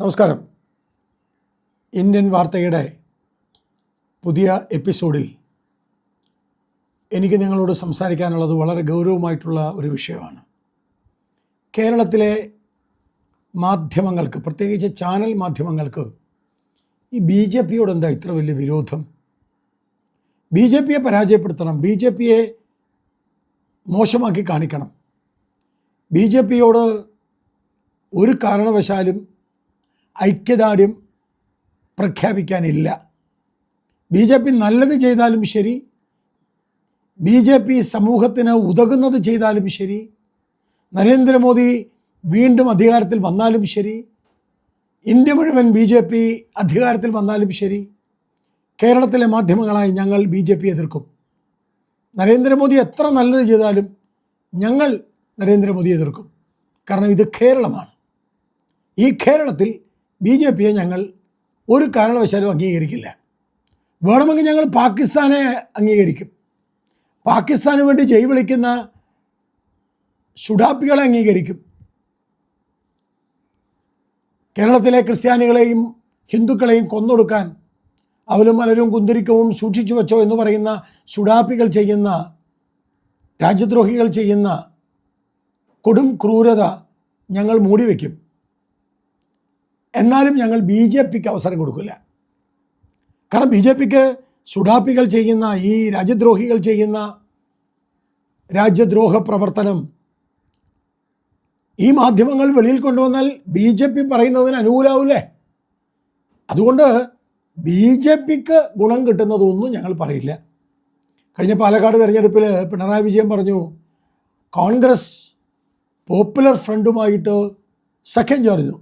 നമസ്കാരം. ഇന്ത്യൻ വാർത്തയുടെ പുതിയ എപ്പിസോഡിൽ എനിക്ക് നിങ്ങളോട് സംസാരിക്കാനുള്ളത് വളരെ ഗൗരവമായിട്ടുള്ള ഒരു വിഷയമാണ്. കേരളത്തിലെ മാധ്യമങ്ങൾക്ക് പ്രത്യേകിച്ച് ചാനൽ മാധ്യമങ്ങൾക്ക് ഈ ബി ജെ പിയോട് എന്താ ഇത്ര വലിയ വിരോധം? ബി ജെ പിയെ പരാജയപ്പെടുത്തണം ബി ജെ പിയെ മോശമാക്കി കാണിക്കണം. ബി ജെ പിയോട് ഒരു കാരണവശാലും ഐക്യദാർഢ്യം പ്രഖ്യാപിക്കാനില്ല. ബി ജെ പി നല്ലത് ചെയ്താലും ശരി. ബി ജെ പി സമൂഹത്തിന് ഉതകുന്നത് ചെയ്താലും ശരി. നരേന്ദ്രമോദി വീണ്ടും അധികാരത്തിൽ വന്നാലും ശരി. ഇന്ത്യ മുഴുവൻ ബി ജെ പി അധികാരത്തിൽ വന്നാലും ശരി. കേരളത്തിലെ മാധ്യമങ്ങളായി ഞങ്ങൾ ബി ജെ പി എതിർക്കും. നരേന്ദ്രമോദി എത്ര നല്ലത് ചെയ്താലും ഞങ്ങൾ നരേന്ദ്രമോദി എതിർക്കും. കാരണം ഇത് കേരളമാണ്. ഈ കേരളത്തിൽ ബി ജെ പിയെ ഞങ്ങൾ ഒരു കാരണവശാലും അംഗീകരിക്കില്ല. വേണമെങ്കിൽ ഞങ്ങൾ പാകിസ്ഥാനെ അംഗീകരിക്കും. പാകിസ്ഥാന് വേണ്ടി ജയ് വിളിക്കുന്ന ഷുഡാപ്പികളെ അംഗീകരിക്കും. കേരളത്തിലെ ക്രിസ്ത്യാനികളെയും ഹിന്ദുക്കളെയും കൊന്നൊടുക്കാൻ അവലും മലരും കുന്തിരിക്കവും സൂക്ഷിച്ചു വെച്ചോ എന്ന് പറയുന്ന സുഡാപ്പികൾ ചെയ്യുന്ന രാജ്യദ്രോഹികൾ ചെയ്യുന്ന കൊടും ക്രൂരത ഞങ്ങൾ മൂടി വയ്ക്കും എന്നാലും ഞങ്ങൾ ബി ജെ പിക്ക് അവസരം കൊടുക്കില്ല. കാരണം ബി ജെ പിക്ക് സുഡാപ്പികൾ ചെയ്യുന്ന ഈ രാജ്യദ്രോഹികൾ ചെയ്യുന്ന രാജ്യദ്രോഹ പ്രവർത്തനം ഈ മാധ്യമങ്ങൾ വെളിയിൽ കൊണ്ടുവന്നാൽ ബി ജെ പി പറയുന്നതിന് അനുകൂലമാവില്ലേ അതുകൊണ്ട് ബി ജെ പിക്ക് ഗുണം കിട്ടുന്നതൊന്നും ഞങ്ങൾ പറയില്ല. കഴിഞ്ഞ പാലക്കാട് തിരഞ്ഞെടുപ്പിൽ പിണറായി വിജയൻ പറഞ്ഞു കോൺഗ്രസ് പോപ്പുലർ ഫ്രണ്ടുമായിട്ട് സഖ്യം ചേർന്നു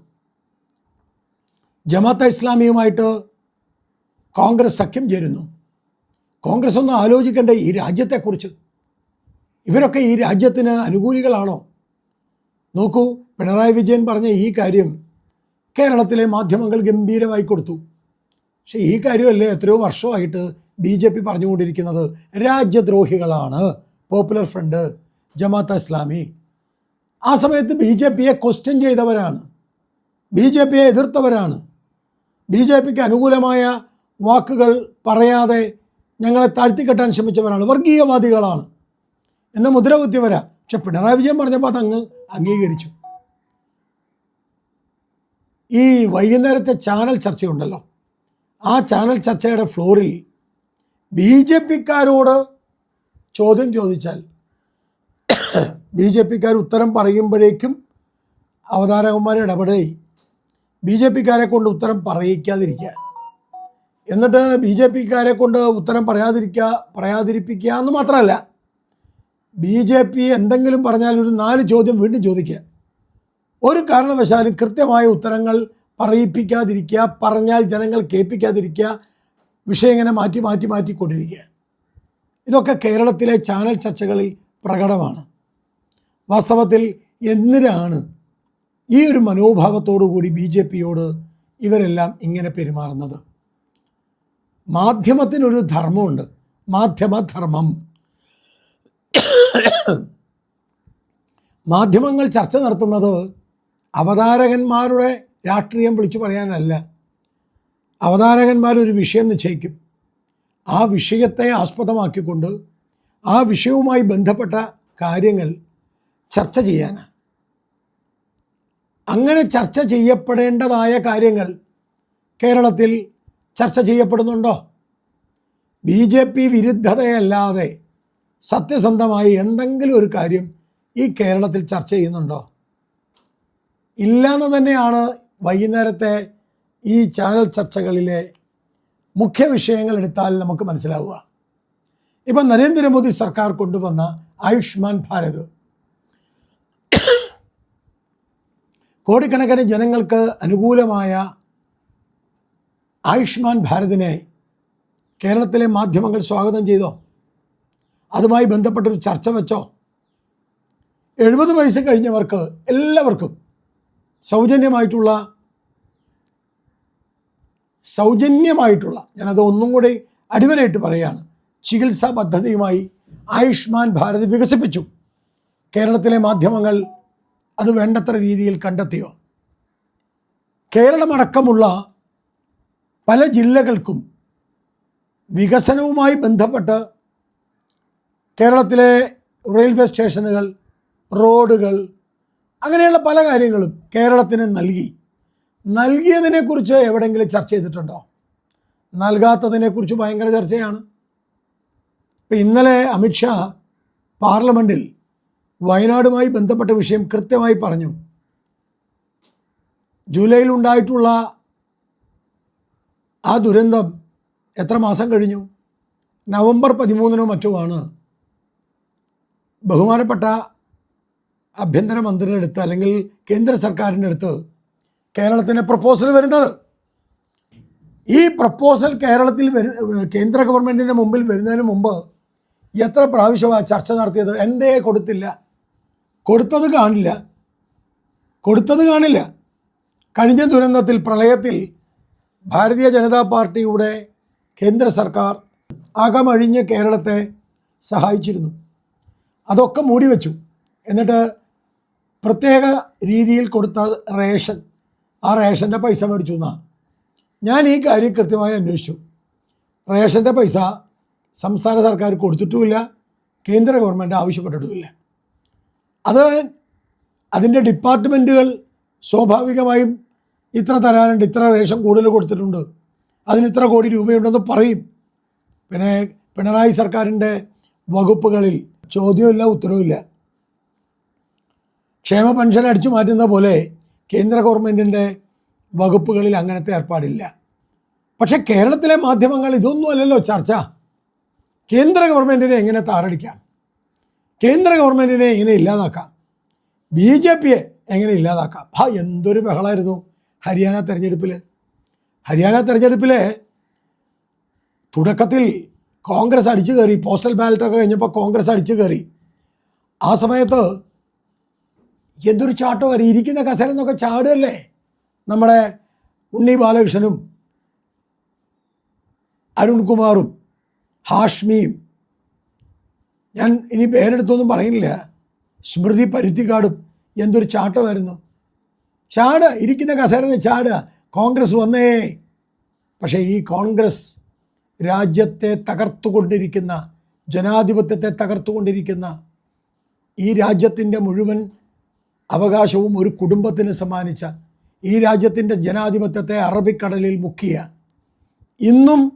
ജമാഅത്തെ ഇസ്ലാമിയുമായിട്ട് കോൺഗ്രസ് സഖ്യം ചേരുന്നു. കോൺഗ്രസ് ഒന്ന് ആലോചിക്കേണ്ട ഈ രാജ്യത്തെക്കുറിച്ച്. ഇവരൊക്കെ ഈ രാജ്യത്തിന് അനുകൂലികളാണോ? നോക്കൂ പിണറായി വിജയൻ പറഞ്ഞ ഈ കാര്യം കേരളത്തിലെ മാധ്യമങ്ങൾ ഗംഭീരമായി കൊടുത്തു. പക്ഷേ ഈ കാര്യമല്ലേ എത്രയോ വർഷമായിട്ട് ബി ജെ പി പറഞ്ഞുകൊണ്ടിരിക്കുന്നത്? രാജ്യദ്രോഹികളാണ്. Popular front Jamaat Islami. ആ സമയത്ത് ബി ജെ പിയെ ക്വസ്റ്റ്യൻ ചെയ്തവരാണ്. ബി ജെ പിയെ എതിർത്തവരാണ്. ബി ജെ പിക്ക് അനുകൂലമായ വാക്കുകൾ പറയാതെ ഞങ്ങളെ താഴ്ത്തിക്കെട്ടാൻ ശ്രമിച്ചവരാണ്. വർഗീയവാദികളാണ്. എന്ന മുദ്ര കുത്തിയവരാ പക്ഷെ പിണറായി വിജയൻ പറഞ്ഞപ്പോൾ അതങ്ങ് അംഗീകരിച്ചു. ഈ വൈകുന്നേരത്തെ ചാനൽ ചർച്ചയുണ്ടല്ലോ. ആ ചാനൽ ചർച്ചയുടെ ഫ്ലോറിൽ ബി ജെ പിക്കാരോട് ചോദ്യം ചോദിച്ചാൽ ബി ജെ പിക്കാർ ഉത്തരം പറയുമ്പോഴേക്കും അവതാരകന്മാർ ഇടപെടുകയും ബി ജെ പിക്കാരെ കൊണ്ട് ഉത്തരം പറയിക്കാതിരിക്കുക എന്നിട്ട് ബി ജെ പിക്കാരെ കൊണ്ട് ഉത്തരം പറയാതിരിക്കുക പറയാതിരിപ്പിക്കുക എന്ന് മാത്രമല്ല ബി ജെ പി എന്തെങ്കിലും പറഞ്ഞാൽ ഒരു നാല് ചോദ്യം വീണ്ടും ചോദിക്കുക. ഒരു കാരണവശാലും കൃത്യമായ ഉത്തരങ്ങൾ പറയിപ്പിക്കാതിരിക്കുക പറഞ്ഞാൽ ജനങ്ങൾ കേൾപ്പിക്കാതിരിക്കുക വിഷയം ഇങ്ങനെ മാറ്റി മാറ്റി മാറ്റിക്കൊണ്ടിരിക്കുക ഇതൊക്കെ കേരളത്തിലെ ചാനൽ ചർച്ചകളിൽ പ്രകടമാണ്. വാസ്തവത്തിൽ എന്തിനാണ് ഈ ഒരു മനോഭാവത്തോടു കൂടി ബി ജെ പിയോട് ഇവരെല്ലാം ഇങ്ങനെ പെരുമാറുന്നത്. മാധ്യമത്തിനൊരു ധർമ്മമുണ്ട്. മാധ്യമധർമ്മം. മാധ്യമങ്ങൾ ചർച്ച നടത്തുന്നത് അവതാരകന്മാരുടെ രാഷ്ട്രീയം വിളിച്ചു പറയാനല്ല. അവതാരകന്മാരൊരു വിഷയം നിശ്ചയിക്കും. ആ വിഷയത്തെ ആസ്പദമാക്കിക്കൊണ്ട് ആ വിഷയവുമായി ബന്ധപ്പെട്ട കാര്യങ്ങൾ ചർച്ച ചെയ്യാനാണ്. അങ്ങനെ ചർച്ച ചെയ്യപ്പെടേണ്ടതായ കാര്യങ്ങൾ കേരളത്തിൽ ചർച്ച ചെയ്യപ്പെടുന്നുണ്ടോ? ബി ജെ പി വിരുദ്ധതയല്ലാതെ സത്യസന്ധമായി എന്തെങ്കിലും ഒരു കാര്യം ഈ കേരളത്തിൽ ചർച്ച ചെയ്യുന്നുണ്ടോ? ഇല്ലാന്ന് തന്നെയാണ് വൈകുന്നേരത്തെ ഈ ചാനൽ ചർച്ചകളിലെ മുഖ്യ വിഷയങ്ങൾ എടുത്താൽ നമുക്ക് മനസ്സിലാവുക. ഇപ്പം നരേന്ദ്രമോദി സർക്കാർ കൊണ്ടുവന്ന ആയുഷ്മാൻ ഭാരത് കോടിക്കണക്കിന് ജനങ്ങൾക്ക് അനുകൂലമായ ആയുഷ്മാൻ ഭാരതിനെ കേരളത്തിലെ മാധ്യമങ്ങൾ സ്വാഗതം ചെയ്തോ? അതുമായി ബന്ധപ്പെട്ടൊരു ചർച്ച വെച്ചോ? എഴുപത് വയസ്സ് കഴിഞ്ഞവർക്ക് എല്ലാവർക്കും സൗജന്യമായിട്ടുള്ള സൗജന്യമായിട്ടുള്ള ഞാനത് ഒന്നും കൂടി അടിവരായിട്ട് പറയുകയാണ് ചികിത്സാ പദ്ധതിയുമായി ആയുഷ്മാൻ ഭാരത് വികസിപ്പിച്ചു. കേരളത്തിലെ മാധ്യമങ്ങൾ അത് വേണ്ടത്ര രീതിയിൽ കണ്ടെത്തിയോ? കേരളമടക്കമുള്ള പല ജില്ലകൾക്കും വികസനവുമായി ബന്ധപ്പെട്ട് കേരളത്തിലെ റെയിൽവേ സ്റ്റേഷനുകൾ റോഡുകൾ അങ്ങനെയുള്ള പല കാര്യങ്ങളും കേരളത്തിന് നൽകി. നൽകിയതിനെക്കുറിച്ച് എവിടെയെങ്കിലും ചർച്ച ചെയ്തിട്ടുണ്ടോ? നൽകാത്തതിനെക്കുറിച്ച് ഭയങ്കര ചർച്ചയാണ്. ഇപ്പം ഇന്നലെ അമിത്ഷാ പാർലമെന്റിൽ വയനാടുമായി ബന്ധപ്പെട്ട വിഷയം കൃത്യമായി പറഞ്ഞു. ജൂലൈയിൽ ഉണ്ടായിട്ടുള്ള ആ ദുരന്തം എത്ര മാസം കഴിഞ്ഞു? നവംബർ പതിമൂന്നിനോ മറ്റുമാണ് ബഹുമാനപ്പെട്ട ആഭ്യന്തരമന്ത്രിയുടെ അടുത്ത് അല്ലെങ്കിൽ കേന്ദ്ര സർക്കാരിന്റെ അടുത്ത് കേരളത്തിന് പ്രപ്പോസൽ വരുന്നത്. ഈ പ്രപ്പോസൽ കേരളത്തിൽ വരു കേന്ദ്ര ഗവൺമെന്റിന്റെ മുമ്പിൽ വരുന്നതിന് മുമ്പ് എത്ര പ്രാവശ്യമാണ് ചർച്ച നടത്തിയത്? എന്തേ കൊടുത്തില്ല. കൊടുത്തത് കാണില്ല. കൊടുത്തത് കാണില്ല. കഴിഞ്ഞ ദുരന്തത്തിൽ പ്രളയത്തിൽ ഭാരതീയ ജനതാ പാർട്ടിയുടെ കേന്ദ്ര സർക്കാർ അകമഴിഞ്ഞ് കേരളത്തെ സഹായിച്ചിരുന്നു. അതൊക്കെ മൂടി വെച്ചു. എന്നിട്ട് പ്രത്യേക രീതിയിൽ കൊടുത്ത റേഷൻ ആ റേഷന്റെ പൈസ മേടിച്ചു എന്നാണ് ഞാൻ ഈ കാര്യം കൃത്യമായി അന്വേഷിച്ചു. റേഷന്റെ പൈസ സംസ്ഥാന സർക്കാർ കൊടുത്തിട്ടുമില്ല കേന്ദ്ര ഗവൺമെന്റ് ആവശ്യപ്പെട്ടിട്ടുമില്ല. അത് അതിന്റെ ഡിപ്പാർട്ട്മെന്റുകൾ സ്വാഭാവികമായും ഇത്ര തരാനുണ്ട് ഇത്ര റേഷൻ കൂടുതൽ കൊടുത്തിട്ടുണ്ട് അതിന് ഇത്ര കോടി രൂപയുണ്ടെന്ന് പറയും. പിന്നെ പിണറായി സർക്കാരിന്റെ വകുപ്പുകളിൽ ചോദ്യമില്ല ഉത്തരവില്ല ക്ഷേമ പെൻഷൻ അടിച്ചു മാറ്റുന്ന പോലെ കേന്ദ്ര ഗവൺമെന്റിന്റെ വകുപ്പുകളിൽ അങ്ങനത്തെ ഏർപ്പാടില്ല. പക്ഷേ കേരളത്തിലെ മാധ്യമങ്ങൾ ഇതൊന്നും അല്ലല്ലോ ചർച്ച. കേന്ദ്ര ഗവൺമെന്റിനെ എങ്ങനെ താറടിക്കാം? കേന്ദ്ര ഗവൺമെന്റിനെ എങ്ങനെ ഇല്ലാതാക്കാം. ബി ജെ പിയെ എങ്ങനെ ഇല്ലാതാക്കാം? ആ എന്തൊരു ബഹളമായിരുന്നു ഹരിയാന തെരഞ്ഞെടുപ്പിൽ ഹരിയാന തെരഞ്ഞെടുപ്പിൽ തുടക്കത്തിൽ കോൺഗ്രസ് അടിച്ചു കയറി പോസ്റ്റൽ ബാലറ്റൊക്കെ കഴിഞ്ഞപ്പോൾ കോൺഗ്രസ് അടിച്ചു കയറി. ആ സമയത്ത് എന്തൊരു ചാട്ടോ വരെ ഇരിക്കുന്ന കസേര എന്നൊക്കെ ചാടുകയല്ലേ നമ്മുടെ ഉണ്ണി ബാലകൃഷ്ണനും അരുൺകുമാറും ഹാഷ്മിയും ഞാൻ ഇനി പേരെടുത്തൊന്നും പറയുന്നില്ല. സ്മൃതി പരുത്തിക്കാടും എന്തൊരു ചാട്ടമായിരുന്നു. ചാട് ഇരിക്കുന്ന കസേരന്ന് ചാട് കോൺഗ്രസ് വന്നേ. പക്ഷേ ഈ കോൺഗ്രസ് രാജ്യത്തെ തകർത്തുകൊണ്ടിരിക്കുന്ന ജനാധിപത്യത്തെ തകർത്തുകൊണ്ടിരിക്കുന്ന ഈ രാജ്യത്തിന്റെ മുഴുവൻ അവകാശവും ഒരു കുടുംബത്തിന് സമ്മാനിച്ച ഈ രാജ്യത്തിന്റെ ജനാധിപത്യത്തെ അറബിക്കടലിൽ മുക്കിയ ഇന്നും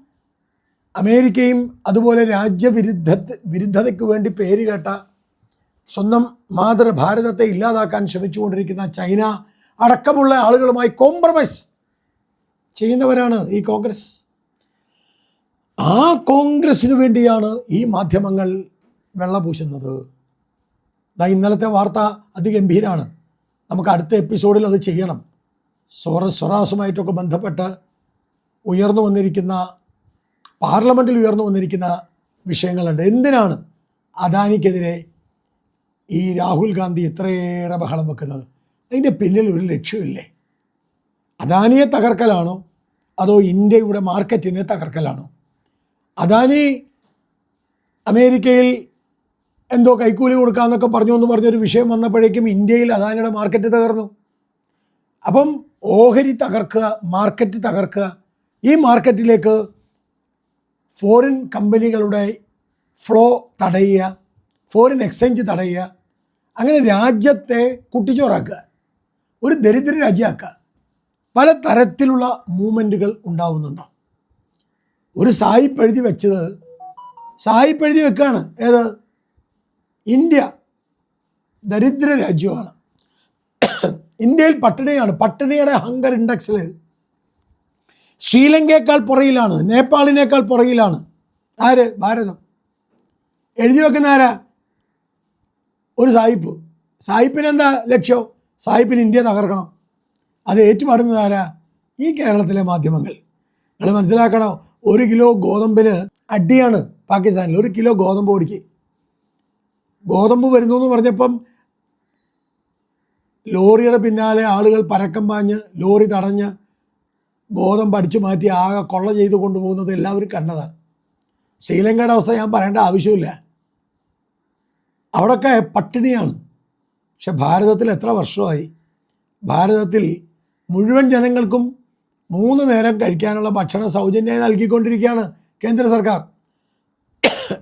അമേരിക്കയും അതുപോലെ രാജ്യവിരുദ്ധ വിരുദ്ധതയ്ക്ക് വേണ്ടി പേരുകേട്ട സ്വന്തം മാതൃഭാരതത്തെ ഇല്ലാതാക്കാൻ ശ്രമിച്ചുകൊണ്ടിരിക്കുന്ന ചൈന അടക്കമുള്ള ആളുകളുമായി കോംപ്രമൈസ് ചെയ്യുന്നവരാണ് ഈ കോൺഗ്രസ്. ആ കോൺഗ്രസ്സിന് വേണ്ടിയാണ് ഈ മാധ്യമങ്ങൾ വെള്ളപൂശുന്നത്. ഇന്നലത്തെ വാർത്ത അതിഗംഭീരാണ്. നമുക്ക് അടുത്ത എപ്പിസോഡിൽ അത് ചെയ്യണം. സ്വറ സ്വറാസുമായിട്ടൊക്കെ ബന്ധപ്പെട്ട് ഉയർന്നു വന്നിരിക്കുന്ന പാർലമെന്റിൽ ഉയർന്നു വന്നിരിക്കുന്ന വിഷയങ്ങളുണ്ട്. എന്തിനാണ് അദാനിക്കെതിരെ ഈ രാഹുൽ ഗാന്ധി ഇത്രയേറെ ബഹളം വെക്കുന്നത്? അതിന്റെ പിന്നിൽ ഒരു ലക്ഷ്യമില്ലേ? അദാനിയെ തകർക്കലാണോ? അതോ ഇന്ത്യയുടെ മാർക്കറ്റിനെ തകർക്കലാണോ? അദാനി അമേരിക്കയിൽ എന്തോ കൈക്കൂലി കൊടുക്കാമെന്നൊക്കെ പറഞ്ഞു എന്ന് പറഞ്ഞൊരു വിഷയം വന്നപ്പോഴേക്കും ഇന്ത്യയിൽ അദാനിയുടെ മാർക്കറ്റ് തകർന്നു. അപ്പം ഓഹരി തകർക്കുക മാർക്കറ്റ് തകർക്കുക ഈ മാർക്കറ്റിലേക്ക് ഫോറിൻ കമ്പനികളുടെ ഫ്ലോ തടയുക ഫോറിൻ എക്സ്ചേഞ്ച് തടയുക അങ്ങനെ രാജ്യത്തെ കുട്ടിച്ചോറാക്കുക ഒരു ദരിദ്ര രാജ്യമാക്കുക. പല തരത്തിലുള്ള മൂവ്മെന്റുകൾ ഉണ്ടാവുന്നുണ്ടോ. ഒരു സായിപ്പ് എഴുതി വെച്ചത് സായിപ്പ് എഴുതി വെക്കുകയാണ് ഏത്? ഇന്ത്യ ദരിദ്ര രാജ്യമാണ്. ഇന്ത്യയിൽ പട്ടിണിയാണ്. പട്ടിണിയുടെ ഹങ്കർ ഇൻഡെക്സിൽ ശ്രീലങ്കയേക്കാൾ പുറയിലാണ് നേപ്പാളിനേക്കാൾ പുറയിലാണ്. ആര്? ഭാരതം. എഴുതി വെക്കുന്ന ആരാ? ഒരു സായിപ്പ്. സായിപ്പിന് എന്താ ലക്ഷ്യം? സായിപ്പിന് ഇന്ത്യ തകർക്കണം. അത് ഏറ്റുപാടുന്നത് ആരാ? ഈ കേരളത്തിലെ മാധ്യമങ്ങൾ. നിങ്ങൾ മനസ്സിലാക്കണം? ഒരു കിലോ ഗോതമ്പിന് അടിയാണ് പാകിസ്ഥാനിൽ. ഒരു കിലോ ഗോതമ്പ് ഓടിക്ക് ഗോതമ്പ് വരുന്നു എന്ന് പറഞ്ഞപ്പം ലോറിയുടെ പിന്നാലെ ആളുകൾ പരക്കം പാഞ്ഞ് ലോറി തടഞ്ഞ് ഗോതമ്പ് പഠിച്ചു മാറ്റി ആകെ കൊള്ള ചെയ്ത് കൊണ്ടുപോകുന്നത് എല്ലാവരും കണ്ടതാണ് ശ്രീലങ്കയുടെ അവസ്ഥ ഞാൻ പറയേണ്ട ആവശ്യമില്ല. അവിടെയൊക്കെ പട്ടിണിയാണ്. പക്ഷെ ഭാരതത്തിൽ എത്ര വർഷമായി? ഭാരതത്തിൽ മുഴുവൻ ജനങ്ങൾക്കും മൂന്ന് നേരം കഴിക്കാനുള്ള ഭക്ഷണ സൗജന്യമായി നൽകിക്കൊണ്ടിരിക്കുകയാണ് കേന്ദ്ര സർക്കാർ.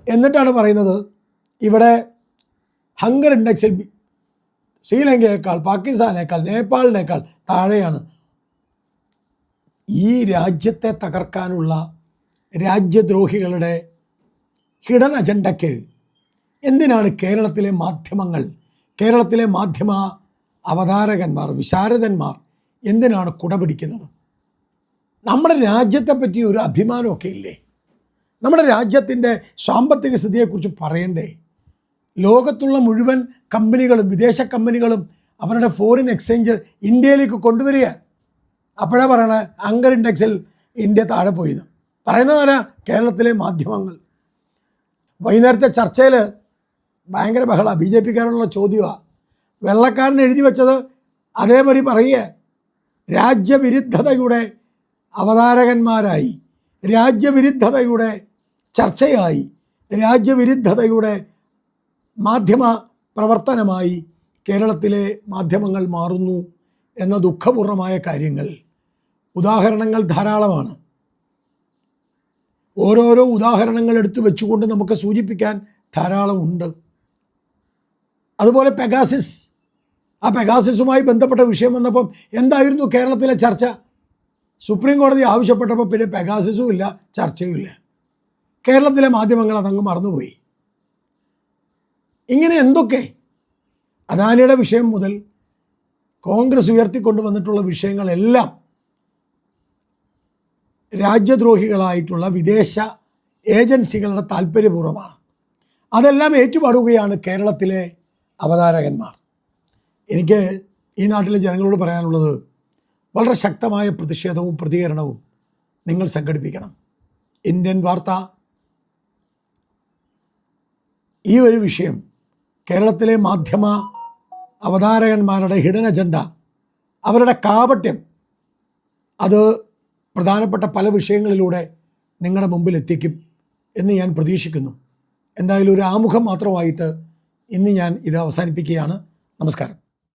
എന്നിട്ടാണ് പറയുന്നത് ഇവിടെ ഹങ്കർ ഇൻഡെക്സിൽ ശ്രീലങ്കയേക്കാൾ പാകിസ്ഥാനേക്കാൾ നേപ്പാളിനേക്കാൾ താഴെയാണ് ഈ രാജ്യത്തെ തകർക്കാനുള്ള രാജ്യദ്രോഹികളുടെ ഹിഡൻ അജണ്ടയ്ക്ക് എന്തിനാണ് കേരളത്തിലെ മാധ്യമങ്ങൾ കേരളത്തിലെ മാധ്യമ അവതാരകന്മാർ വിശാരദന്മാർ എന്തിനാണ് കുടപിടിക്കുന്നത്? നമ്മുടെ രാജ്യത്തെ പറ്റി ഒരു അഭിമാനമൊക്കെ ഇല്ലേ? നമ്മുടെ രാജ്യത്തിന്റെ സാമ്പത്തിക സ്ഥിതിയെക്കുറിച്ച് പറയണ്ടേ? ലോകത്തുള്ള മുഴുവൻ കമ്പനികളും വിദേശ കമ്പനികളും അവരുടെ ഫോറിൻ എക്സ്ചേഞ്ച് ഇന്ത്യയിലേക്ക് കൊണ്ടുവരിക. അപ്പോഴാ പറയണേ അങ്കർ ഇൻഡെക്സിൽ ഇന്ത്യ താഴെ പോയിന്ന്. പറയുന്നത് ആരാ? കേരളത്തിലെ മാധ്യമങ്ങൾ. വൈകുന്നേരത്തെ ചർച്ചയിൽ ഭയങ്കര ബഹള. ബി ജെ പിക്കാരുള്ള ചോദ്യമാണ് വെള്ളക്കാരൻ എഴുതി വെച്ചത് അതേപടി പറയുക രാജ്യവിരുദ്ധതയുടെ അവതാരകന്മാരായി. രാജ്യവിരുദ്ധതയുടെ ചർച്ചയായി. രാജ്യവിരുദ്ധതയുടെ മാധ്യമ പ്രവർത്തനമായി കേരളത്തിലെ മാധ്യമങ്ങൾ മാറുന്നു എന്ന ദുഃഖപൂർണമായ കാര്യങ്ങൾ. ഉദാഹരണങ്ങൾ ധാരാളമാണ്. ഓരോരോ ഉദാഹരണങ്ങൾ എടുത്തു വെച്ചുകൊണ്ട് നമുക്ക് സൂചിപ്പിക്കാൻ ധാരാളമുണ്ട് അതുപോലെ പെഗാസിസ്. ആ പെഗാസിസുമായി ബന്ധപ്പെട്ട വിഷയം വന്നപ്പം എന്തായിരുന്നു കേരളത്തിലെ ചർച്ച? സുപ്രീം കോടതി ആവശ്യപ്പെട്ടപ്പോൾ പിന്നെ പെഗാസിസും ഇല്ല ചർച്ചയും ഇല്ല. കേരളത്തിലെ മാധ്യമങ്ങൾ അതങ്ങ് മറന്നുപോയി. ഇങ്ങനെ എന്തൊക്കെ? അദാനിയുടെ വിഷയം മുതൽ കോൺഗ്രസ് ഉയർത്തിക്കൊണ്ടുവന്നിട്ടുള്ള വിഷയങ്ങളെല്ലാം രാജ്യദ്രോഹികളായിട്ടുള്ള വിദേശ ഏജൻസികളുടെ താല്പര്യപൂർവമാണ് അതെല്ലാം ഏറ്റുപാടുകയാണ് കേരളത്തിലെ അവതാരകന്മാർ. എനിക്ക് ഈ നാട്ടിലെ ജനങ്ങളോട് പറയാനുള്ളത് വളരെ ശക്തമായ പ്രതിഷേധവും പ്രതികരണവും നിങ്ങൾ സംഘടിപ്പിക്കണം. ഇന്ത്യൻ വാർത്ത. ഈ ഒരു വിഷയം കേരളത്തിലെ മാധ്യമ അവതാരകന്മാരുടെ ഹിഡൻ അജണ്ട അവരുടെ കാപട്യം അത് പ്രധാനപ്പെട്ട പല വിഷയങ്ങളിലൂടെ നിങ്ങളുടെ മുമ്പിൽ എത്തിക്കും എന്ന് ഞാൻ പ്രതീക്ഷിക്കുന്നു. എന്തായാലും ഒരു ആമുഖം മാത്രമായിട്ട് ഇന്ന് ഞാൻ ഇത് അവസാനിപ്പിക്കുകയാണ്. നമസ്കാരം.